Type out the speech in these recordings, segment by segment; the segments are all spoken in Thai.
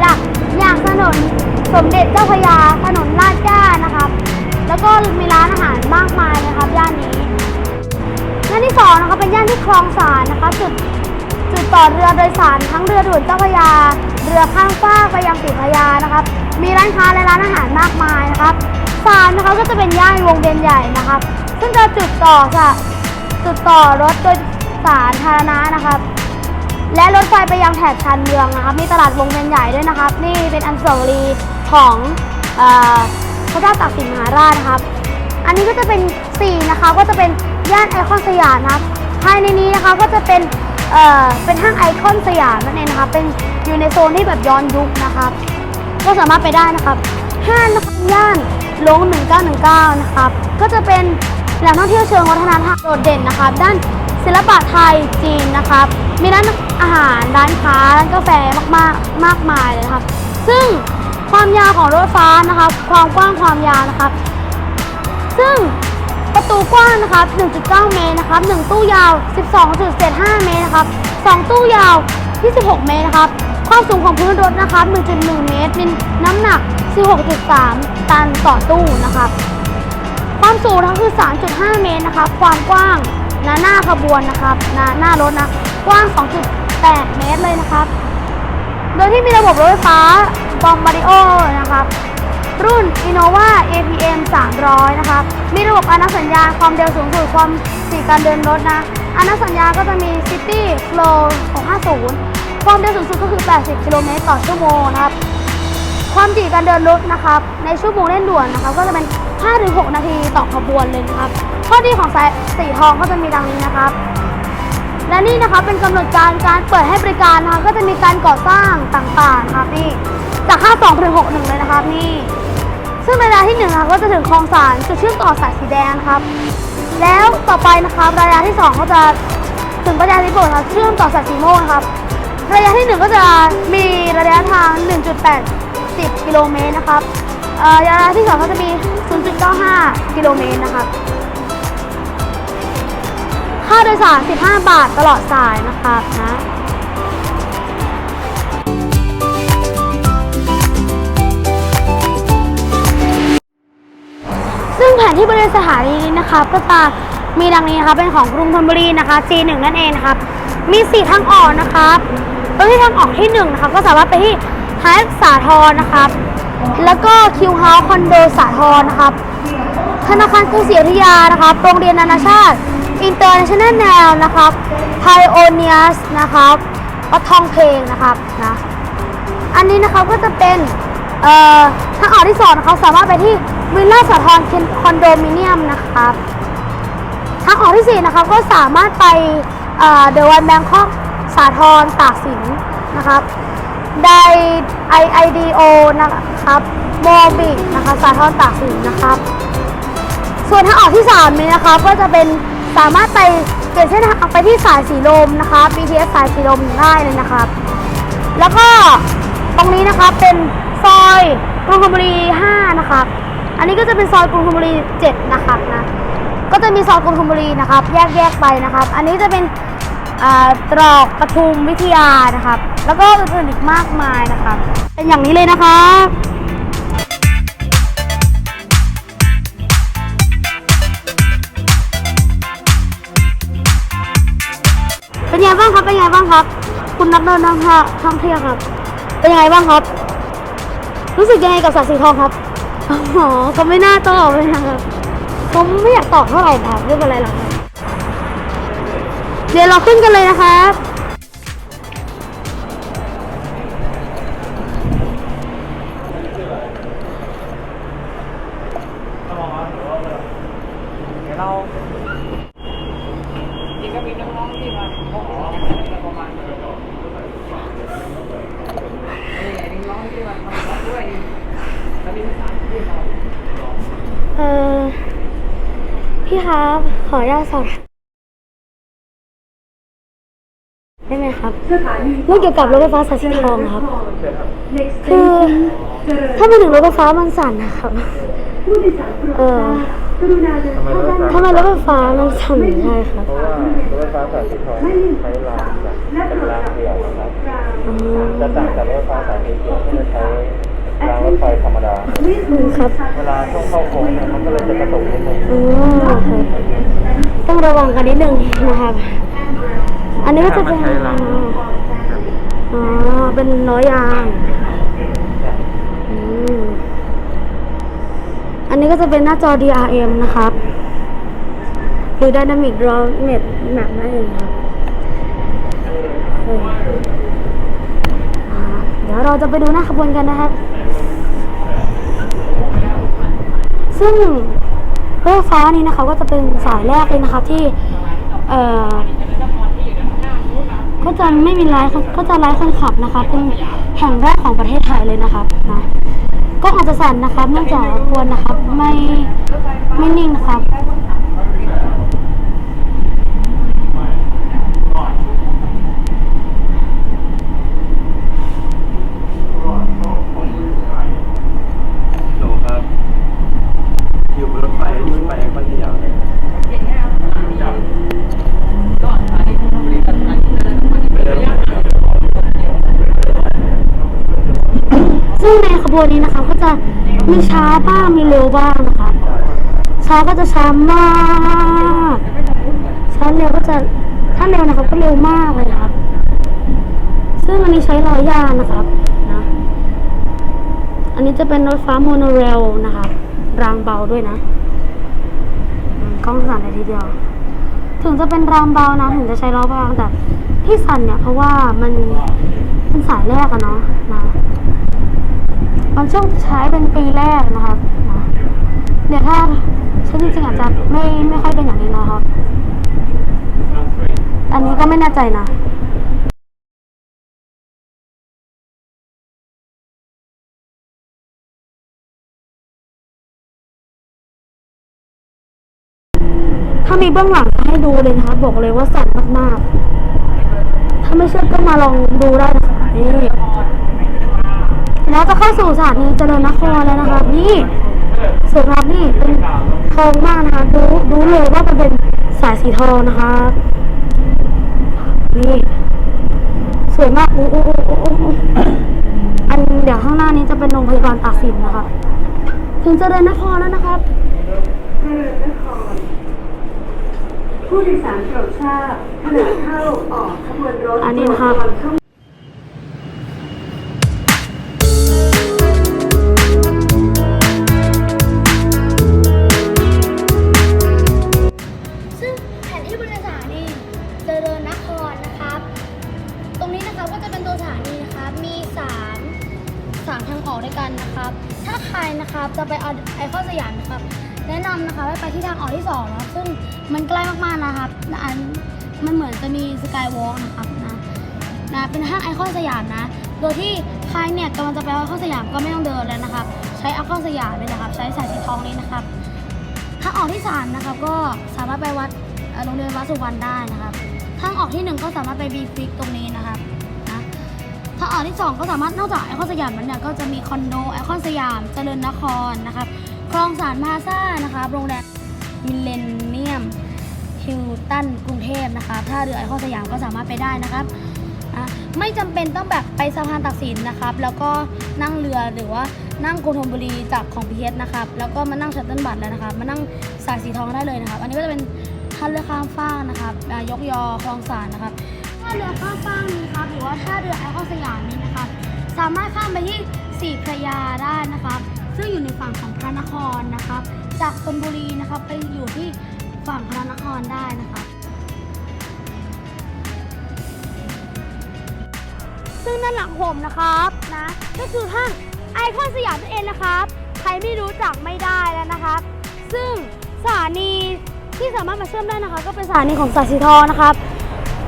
หลัก อย่างถนนสมเด็จเจ้าพระยาถนนลาดย่านะครับ แล้วก็มีร้านอาหารมากมายเลยครับย่านนี้ย่านที่สองนะคะเป็นย่านที่คลองสารนะคะจุดจุดต่อเรือโดยสารทั้งเรือด่วนเจ้าพระยา เรือข้ามฟากไปยังสีพระยานะครับ มีร้านค้าและร้านอาหารมากมายนะครับสามนะคะก็จะเป็นย่านวงเวียนใหญ่นะครับ ซึ่งจะจุดต่อค่ะจุดต่อรถโดยสารธารณะนะครับ และรถไฟไปยังแถบชานเมืองนะครับ มีตลาดวงเวียนใหญ่ด้วยนะครับ นี่เป็นอันสาวรีย์ของพระเจ้าตากสินมหาราชนะครับ อันนี้ก็จะเป็น4นะคะก็จะเป็นย่านไอคอนสยามนะครับภายในนี้นะคะก็จะเป็นเอ่อเป็นห้างไอคอนสยามนั่นเองนะคะเป็นอยู่ในโซนที่แบบย้อนยุคนะครับ ก็สามารถไปได้นะครับห้างนะคะย่านหลง 1919 นะครับ ก็จะเป็นแหล่งท่องเที่ยวเชิงวัฒนธรรมโดดเด่นนะครับ ด้านศิลปะไทยจีนนะครับ มีร้าน อาหารร้านค้าร้านกาแฟมากๆมากมายเลยนะครับ ซึ่งความยาวของรถไฟฟ้านะครับ ความกว้างความยาวนะครับ ซึ่งประตูกว้างนะครับ 1.9 เมตรนะครับ 1 ตู้ยาว 12.75 เมตรนะครับ 2 ตู้ยาว 26 เมตรนะครับ ความสูงของพื้นรถนะครับ 1.1 เมตรมีน้ำหนัก 16.3 ตันต่อตู้นะครับ ความสูงนะคือ 3.5 เมตรนะครับ ความกว้างนะหน้าขบวนนะครับนะหน้ารถนะ กว้าง 8 เมตรเลยนะครับ โดยที่มีระบบรถไฟฟ้าบอมบาริโอนะครับ รุ่น Innova APM 300 นะครับ มีระบบอนุสัญญาณความเร็วสูงสุดความสี่การเดินรถนะอนุสัญญาก็จะมี City Flow 650 ความเร็วสูงสุดก็คือ 80 กิโลเมตรต่อชั่วโมงนะครับ ความถี่การเดินรถนะครับ ในชั่วโมงเร่งด่วนนะครับ ก็จะเป็น 5-6 นาทีต่อขบวนเลยนะครับ ข้อดีของสายสีทองก็จะมีดังนี้นะครับ และนี่นะคะเป็นกำหนดการการเปิดให้บริการนะคะก็จะมีการก่อสร้างต่างๆนะครับนี่จาก52ถึง61เลยนะครับนี่ซึ่งระยะที่1นะคะก็จะถึงคลองสารจุดเชื่อมต่อสายสีแดงครับ แล้วต่อไปนะครับระยะที่ 2 ก็จะถึงปัญญาธิโบสถ์ครับเชื่อมต่อสายสีม่วงนครับ ระยะที่ 1 ก็จะมีระยะทาง 1.80 กิโลเมตรนะครับระยะที่2ก็จะมี 0.95 กิโลเมตรนะครับ ค่าโดยสาร 15 บาทตลอดสายนะครับนะซึ่งแผนที่บริเวณสถานีนี้นะครับก็จะมีดังนี้นะครับเป็นของกรุงธนบุรีนะคะ G1 นั่นเองนะครับ มี 4 ทางออกนะครับโดยที่ทางออกที่1นะครับก็สามารถไปที่ไฮสาทรนะครับ แล้วก็คิวเฮาส์คอนโดสาทรนะครับ ธนาคารกรุงศรีอยุธยานะครับ โรงเรียนนานาชาติ International แนวนะครับ Pioneers นะครับวัดทองเพลงนะครับนะอันนี้นะครับก็จะเป็นเอ่อทางออกที่สองนะครับสามารถไปที่วิลล่าสาทรคอนโดมิเนียมนะครับทางออกที่สี่นะครับก็สามารถไปเดอะวันแบงคอกสาทรตากสินนะครับไดไอไอดีโอนะครับโมบินะคะสาทรตากสินนะครับ ส่วนทางออกที่3นี้นะครับก็จะเป็น สามารถไปเปลี่ยนเส้นทางไปที่สายสีลมนะคะ BTS สายสีลมได้เลยนะครับ แล้วก็ตรงนี้นะครับเป็นซอยกรุงธนบุรี5นะครับอันนี้ก็จะเป็นซอยกรุงธนบุรี7นะครับนะก็จะมีซอยกรุงธนบุรีนะครับ แยกแยกๆไปนะครับ อันนี้จะเป็นตรอกปทุมวิทยานะครับ แล้วก็อื่นๆอีกมากมายนะครับ เป็นอย่างนี้เลยนะครับ คุณนักเดินทางท่องเที่ยวครับ เป็นยังไงบ้างครับ รู้สึกยังไงกับสายสีทองครับอ๋อเขาไม่น่าตอบเลยนะครับผมไม่อยากตอบเท่าไหร่ครับเรื่องอะไรหรอกครับเดี๋ยวเราขึ้นกันเลยนะครับเดี๋ยวเราจริงก็มีน้องๆที่มาเขาขอประมาณ เออพี่ครับ ขออนุญาตสอบถามได้ไหมครับเรื่องเกี่ยวกับรถไฟฟ้าสายสีทองครับ คือถ้าไปถึงรถไฟฟ้ามันสั่นนะครับ เออทำไมรถไฟฟ้าทำไมรถไฟฟ้ามันสั่นได้ครับเพราะว่ารถไฟฟ้าสายสีทองใช้รางแบบเป็นรางเดียวนะครับ จะต่างจากรถไฟฟ้าสายสีเขียวที่จะใช้รางรถไฟธรรมดา ครับเวลาช่วงเข้าโค้งเนี่ยมันก็เลยจะกระตุกนิดนึงอ๋อครับต้องระวังกันนิดนึงนะครับ อันนี้ก็จะเป็นอ๋อ เป็นล้อยางอืมอันนี้ก็จะเป็นหน้าจอ DRM นะครับ หรือ Dynamic Draw Net Map นั่นเองครับเอออ่าเดี๋ยวเราจะไปดูหน้าขบวนกันนะครับ ซึ่งรถไฟฟ้านี้นะคะก็จะเป็นสายแรกเลยนะคะที่ เอ่อก็จะไม่มีไลฟ์ก็จะไลฟ์คนขับนะคะ เป็นแห่งแรกของประเทศไทยเลยนะครับนะก็อาจจะสั่นนะครับเนื่องจากควรนะครับ ไม่ไม่นิ่งนะครับ โหลครับ อยู่บนรถไฟที่ไปพัทยาเลย ซึ่งในขบวนี้นะคะ ก็จะมีช้าบ้างมีเร็วบ้างนะคะ ช้าก็จะช้ามากช้าเร็วก็จะถ้าเร็วนะครับ ก็เร็วมากเลยครับ ซึ่งอันนี้ใช้ล้อยางนะครับนะอันนี้จะเป็นรถฟ้าโมโนเรลนะครับรางเบาด้วยนะกล้องสั่นเลยทีเดียว ถึงจะเป็นรางเบานะ ถึงจะใช้ล้อบางแต่ที่สั่นเนี่ยเพราะว่ามันเป็นสายแรกอะเนาะนะ มันช่วงใช้เป็นปีแรกนะครับนะเดี๋ยวถ้าใช้จริงๆอาจจะไม่ไม่ค่อยเป็นอย่างนี้นะครับ อันนี้ก็ไม่แน่ใจนะถ้ามีเบื้องหลังจะให้ดูเลยนะคะบอกเลยว่าสั่นมากๆ ถ้าไม่เชื่อก็มาลองดูได้นะคะนี่ แล้วจะเข้าสู่สถานีเจริญนครแล้วนะครับ นี่สวยมากนี่เป็นทองมากนะคะดูดูเลยว่ามันเป็นสายสีทองนะคะนี่สวยมากอู้อู้อู้อู้อู้อันเดี๋ยวข้างหน้านี้จะเป็นโรงพยาบาลตากสินนะคะถึงเจริญนครแล้วนะครับผู้โดยสารโปรดทราบขณะเข้าออกขบวนรถอันนี้นะครับ เป็นห้างไอคอนสยามนะ โดยที่ใครเนี่ยกำลังจะไปไอคอนสยามก็ไม่ต้องเดินเลยนะครับ ใช้ไอคอนสยามเลยนะครับ ใช้สายสีทองนี้นะครับทางออกที่สามนะครับก็สามารถไปวัดโรงเรียนวัดสุวรรณได้นะครับ ทางออกที่หนึ่งก็สามารถไปบีฟิกตรงนี้นะครับนะทางออกที่สองก็สามารถนอกจากไอคอนสยามนั้นเนี่ยก็จะมีคอนโดไอคอนสยามเจริญนครนะครับคลองสารพาซ่านะครับโรงแรมมิเลนเนียมฮิลตันกรุงเทพนะคะถ้าเรือไอคอนสยามก็สามารถไปได้นะครับ ไม่จำเป็นต้องแบบไปสะพานตักสินนะครับ แล้วก็นั่งเรือหรือว่านั่งกรุงธนบุรีจากของพีเอสนะครับ แล้วก็มานั่งชัตเติลบัตแล้วนะครับ มานั่งสายสีทองได้เลยนะครับ อันนี้ก็จะเป็นท่าเรือข้ามฟากนะครับ ยกยอคลองสารนะครับท่าเรือข้ามฟากนี้ครับ หรือว่าท่าเรือไอคอนสยามนี้นะครับ สามารถข้ามไปที่สี่พระยาได้นะครับ ซึ่งอยู่ในฝั่งของพระนครนะครับ จากธนบุรีนะครับไปอยู่ที่ฝั่งพระนครได้นะครับ ซึ่งด้านหลังผมนะครับนะก็คือห้างไอคอนสยามนั่นเองนะครับ ใครไม่รู้จักไม่ได้แล้วนะครับ ซึ่งสถานีที่สามารถมาเชื่อมได้นะคะ ก็เป็นสถานีของสายสีทองนะครับ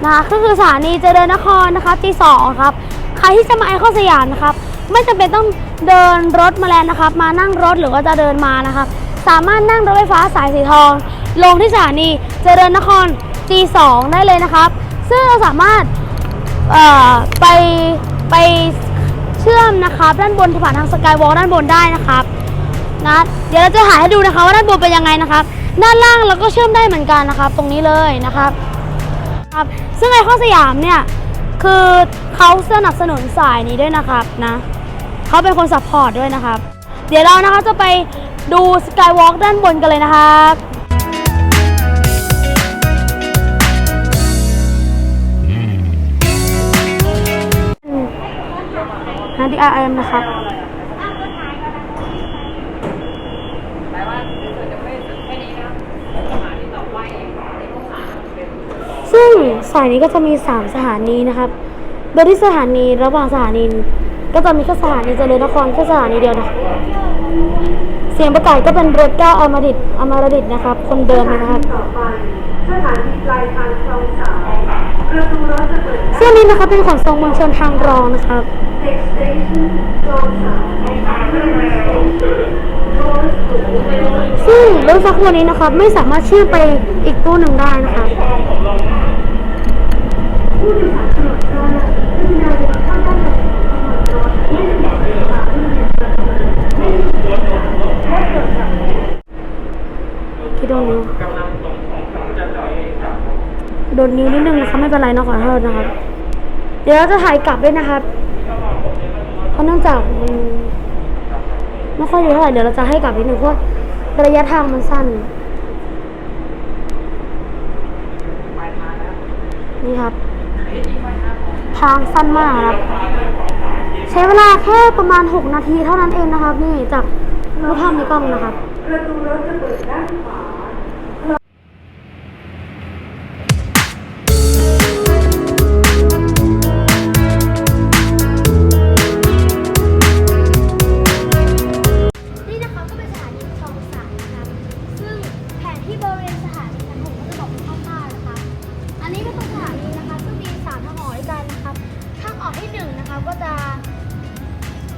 นะก็คือสถานีเจริญนครนะคะที่สองครับ ใครที่จะมาไอคอนสยามนะครับ ไม่จำเป็นต้องเดินรถมาแล้วนะครับ มานั่งรถหรือว่าจะเดินมานะครับ สามารถนั่งรถไฟฟ้าสายสีทอง ลงที่สถานีเจริญนคร G2 ได้เลยนะครับ ซึ่งเราสามารถ เอ่อไปไปเชื่อมนะครับ ด้านบนผ่านทางสกายวอล์กด้านบนได้นะครับนะเดี๋ยวเราจะถ่ายให้ดูนะคะว่าด้านบนเป็นยังไงนะครับ ด้านล่างเราก็เชื่อมได้เหมือนกันนะครับ ตรงนี้เลยนะครับครับ ซึ่งไอคอนสยามเนี่ยคือเขาสนับสนุนสายนี้ด้วยนะครับนะเขาเป็นคนซัพพอร์ตด้วยนะครับ เดี๋ยวเรานะคะจะไปดูสกายวอล์กด้านบนกันเลยนะครับ นันดีอาร์เอ็มนะครับแต่ว่าถ้าเกิดจะไม่แค่นี้นะซึ่งสายนี้ก็จะมี 3 สถานีนะครับ โดยที่สถานีระหว่างสถานีก็จะมีแค่สถานีเจริญนครแค่สถานีเดียวนะเสียงประกาศก็เป็นรถเก้าอมริตอมรดิตนะครับ คนเดิมนะครับเปิดเส้นนี้นะครับเป็นขนส่งมวลชนทางรองนะครับ ซึ่งรถไฟขบวนนี้นะครับ ไม่สามารถเชื่อมไปอีกตู้หนึ่งได้นะครับผู้โดยสารโปรดทราบกรุณาเดิดด้บอกเวลาที่เดินทางไม่ได้บอกเวลาและตรวจสอบที่โดนนิ้วโดนนิ้วนิดนึงนะครับไม่เป็นไรนะขอโทษนะครับ เดี๋ยวเราจะถ่ายกลับด้วยนะครับเพราะ เนื่องจากมันไม่ค่อยดีเท่าไหร่เดี๋ยวเราจะให้กลับนิดนึงเพราะระยะทางมันสั้น นี่ครับ ทางสั้นมากครับ ใช้เวลาแค่ประมาณ 6 นาทีเท่านั้นเองนะครับ นี่จากรูปภาพในกล้องนะครับประตูรถจะเปิดด้านขวา ที่หนึ่งนะคะก็จะ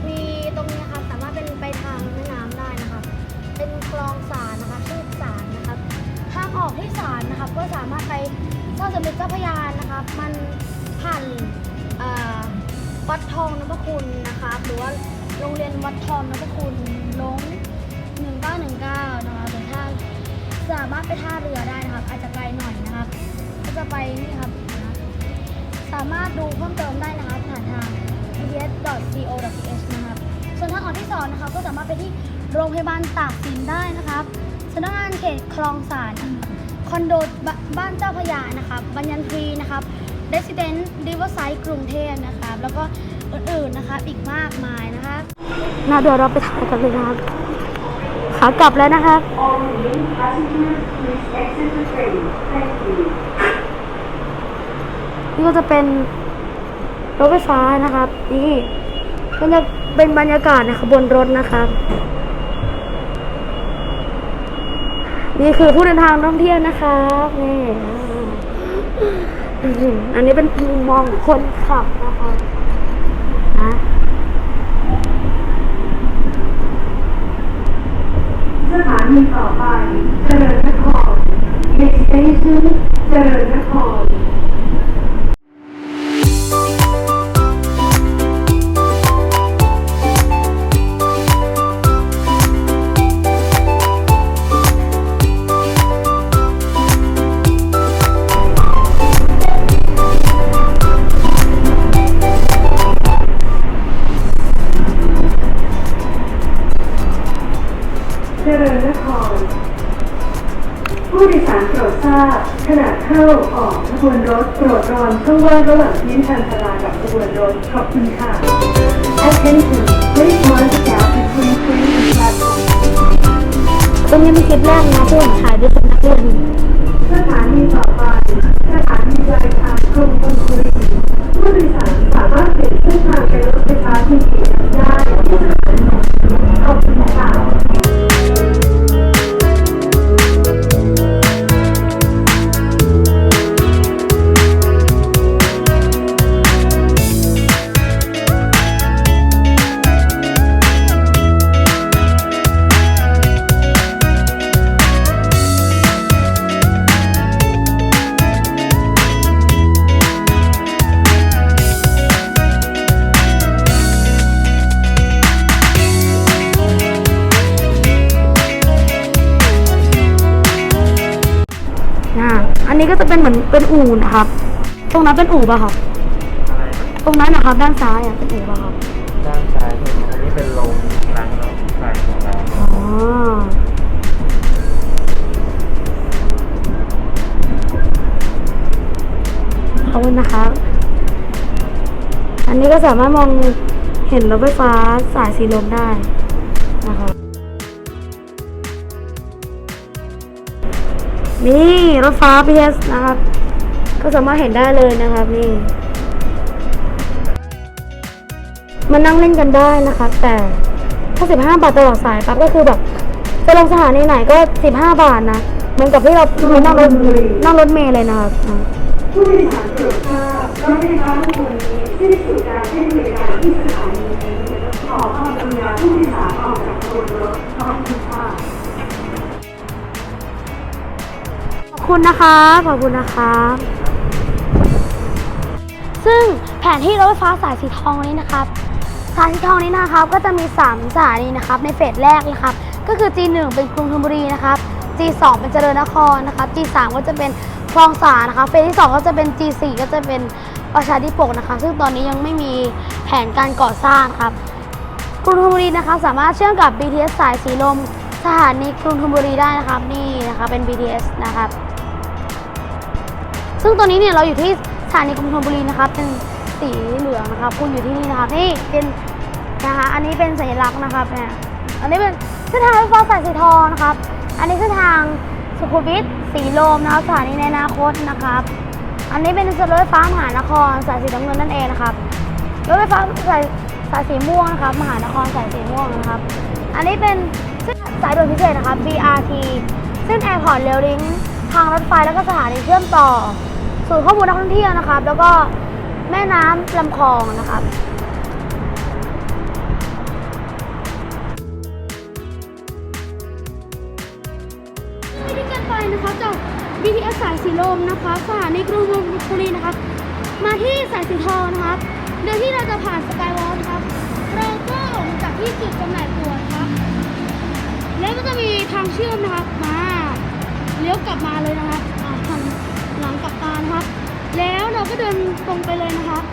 มีตรงนี้ครับสามารถเป็นไปทางแม่น้ำได้นะครับ เป็นคลองสารนะคะชื่อสารนะครับทางออกที่สารนะครับ ก็สามารถไปเจ้าสมเด็จเจ้าพระยานะครับ มันผ่านวัดทองนพคุณนะครับ หรือว่าโรงเรียนวัดทองนพคุณลง1919นะครับหรือถ้าสามารถไปท่าเรือได้นะครับ อาจจะไกลหน่อยนะครับ ก็จะไปนี่ครับนะสามารถดูเพิ่มเติมได้นะครับ ts.co.th นะครับ ส่วนทางออกที่สองนะครับก็สามารถไปที่โรงพยาบาลตากสินได้นะครับสำนักงานเขตคลองสานคอนโดบบ้านเจ้าพยานะครับบัญญันทรีนะครับ Resident Riverside กรุงเทพนะครับ แล้วก็อื่นๆนะครับอีกมากมายนะครับนะเดี๋ยวเราไปถ่ายกันเลยนะครับขากลับแล้วนะครับนี่ก็จะเป็น รถไฟฟ้านะครับ นี่ก็จะเป็นบรรยากาศนะครับบนรถนะครับ นี่คือผู้เดินทางท่องเที่ยวนะครับนี่อันนี้เป็นมุมมองคนขับนะคะนะสถานีต่อไป เจริญนคร Next station เจริญนคร ผู้โดยสารโปรดทราบขณะเข้าออกขบวนรถโปรดระวังช่องว่างระหว่างพื้นทางชลากับขบวนรถขอบคุณค่ะ Attention please mind the gap between train and platform ตรงนี้เป็นคลิปแรกนะที่ผมถ่ายด้วยกับนักเรียนสถานีต่อไปสถานีปลายทางกรุงธนบุรีผู้โดยสารสามารถเปลี่ยนเส้นทางไปรถไฟฟ้าที่ดีได้ที่สถานีขอบคุณค่ะ นี้ก็จะเป็นเหมือนเป็นอู่นะครับ ตรงนั้นเป็นอู่ป่ะครับ อะไรนะตรงนั้นนะครับ ด้านซ้ายอะเป็นอู่ป่ะครับ ด้านซ้ายใช่ไหมอันนี้เป็นโรงล้างรถไฟของเราอ๋อ ขอบคุณนะครับ อันนี้ก็สามารถมองเห็นรถไฟฟ้าสายสีลมได้นะครับ นี่รถฟ้า BTS นะครับ ก็สามารถเห็นได้เลยนะครับนี่มานั่งเล่นกันได้นะครับแต่ถ้า15บาทตลอดสายปั๊บก็คือแบบจะลงสถานีไหนก็15บาทนะ เหมือนกับที่เรานั่งรถนั่งรถเมล์เลยนะครับผู้โดยสารโปรดทราบรถไฟฟ้าขบวนนี้สิ้นสุดการให้บริการที่สถานี คุณนะคะขอบคุณนะคะซึ่งแผนที่รถไฟฟ้าสายสีทองนี้นะครับ สายสีทองนี้นะครับก็จะมี 3 สถานีนะครับ ในเฟสแรกนะครับ ก็คือ G1 เป็นกรุงธนบุรีนะครับ G2 เป็นเจริญนครนะครับ G3 ก็จะเป็นคลองสานนะคะเฟสที่ 2 ก็จะเป็น G4 ก็จะเป็นประชาธิปกนะคะ ซึ่งตอนนี้ยังไม่มีแผนการก่อสร้างครับกรุงธนบุรีนะครับสามารถเชื่อมกับ BTS สายสีลมสถานีกรุงธนบุรีได้นะครับนี่นะคะเป็น BTS นะครับ ซึ่งตัวนี้เนี่ยเราอยู่ที่สถานีกรุงธนบุรีนะครับเป็นสีเหลืองนะครับคุณอยู่ที่นี่นะครับนี่เป็นนะคะอันนี้เป็นสัญลักษณ์นะครับเนี่ยอันนี้เป็นเส้นทางรถไฟสายสีทองนะครับ อันนี้เส้นทางสุขุมวิทสีลมนะครับสถานีในอนาคตนะครับ อันนี้เป็นรถไฟฟ้ามหานครสายสีน้ำเงินนั่นเองนะครับรถไฟฟ้าสายสายสีม่วงนะครับมหานครสายสีม่วงนะครับ อันนี้เป็นเส้นสายด่วนพิเศษนะครับ BRT เส้นแอร์พอร์ตเรลลิงทางรถไฟแล้วก็สถานีเชื่อมต่อ ศูนย์ข้อมูลนักท่องเที่ยวนะครับ แล้วก็แม่น้ำลำคลองนะครับวิธีการไปนะคะจาก BTS สายสีลมนะคะสถานีกรุงธนบุรีนะครับมาที่สายสีทองนะครับโดยที่เราจะผ่านสกายวอล์นะครับ เราก็ออกมาจากที่จุดจำหน่ายตั๋วนะครับ แล้วก็จะมีทางเชื่อมนะครับมาเลี้ยวกลับมาเลยนะครับ แล้วเราก็เดินตรงไปเลยนะครับ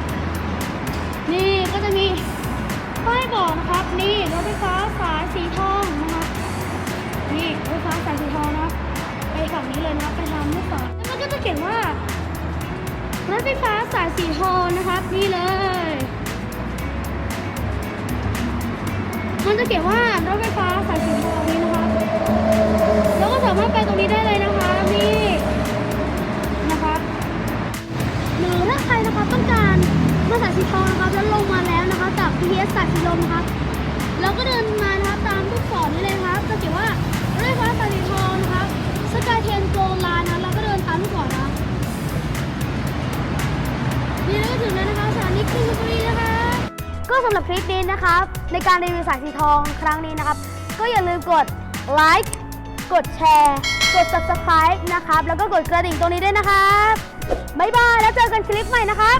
นี่ก็จะมีป้ายบอกนะครับ นี่รถไฟฟ้าสายสีทองนะครับนี่รถไฟฟ้าสายสีทองนะครับไปฝั่งนี้เลยนะไปทางมุกสอนแล้วมันก็จะเขียนว่ารถไฟฟ้าสายสีทองนะครับ นี่เลยมันจะเขียนว่ารถไฟฟ้าสายสีทองนี้นะครับแล้วก็สามารถไปตรงนี้ได้เลยนะคะนี่ ใครนะคะต้องการมาสาสีทองนะครับแล้วลงมาแล้วนะคะจาก BTS สายสีลมนะครับแล้วก็เดินมานะครับตามลูกศรนี่เลยนะครับจะเขียนว่ารถไฟฟ้าสายสีทองนะครับสกายเทนโกลานะแล้วก็เดินตามลูกศรนะนี่แล้วก็ถึงแล้วนะคะสถานีกรุงธนบุรีนะคะก็สำหรับคลิปนี้นะครับในการรีวิวสายสีทองครั้งนี้นะครับ ก็อย่าลืมกดไลค์ กดแชร์ กด subscribe นะครับ แล้วก็กดกระดิ่งตรงนี้ด้วยนะครับ บ๊ายบาย แล้วเจอกันคลิปใหม่นะครับ